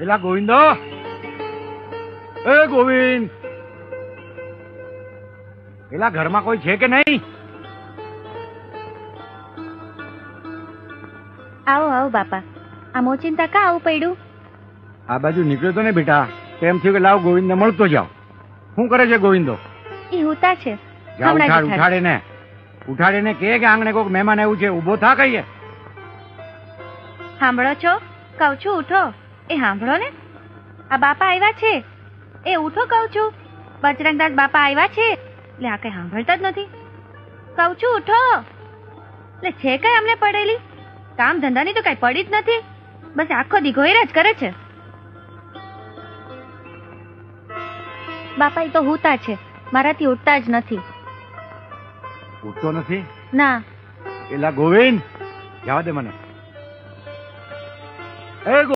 એલા ગોવિંદ. એ ગોવિંદ. એલા ઘરમાં કોઈ છે કે નહીં? આવો આવો બાપા. આ મોચિંતા કા આવું પડ્યું? આ બાજુ નીકળ્યો તો ને બેટા. તેમ થયું કે લાવ ગોવિંદને મળતો જાવ શું કરે છે ગોવિંદો? એ હુતા છે. ઉઠાડ ઉઠાડ. ને ઉઠાડે ને કે કે આંગણે કોઈક મહેમાન આવ્યું છે? ઊભો થા કહીએ. સાંભળો છો? કઉ છું ઉઠો. એ સાંભળો ને. આ બાપા આવ્યા છે. એ ઉઠો કહું છું. બજરંગદાસ બાપા આવ્યા છે. એટલે આ કઈ સાંભળતા જ નથી. કહું છું ઉઠો. એટલે છે કઈ અમને પડેલી? કામ ધંધાની તો કઈ પડી જ નથી. બસ આખો દી ઘોયરા જ કરે છે. બાપા એ તો હુતા છે. મારાથી ઉઠતા જ નથી. ઉઠતો નથી? ના. એલા ગોવિંદ જવા દે મને. એ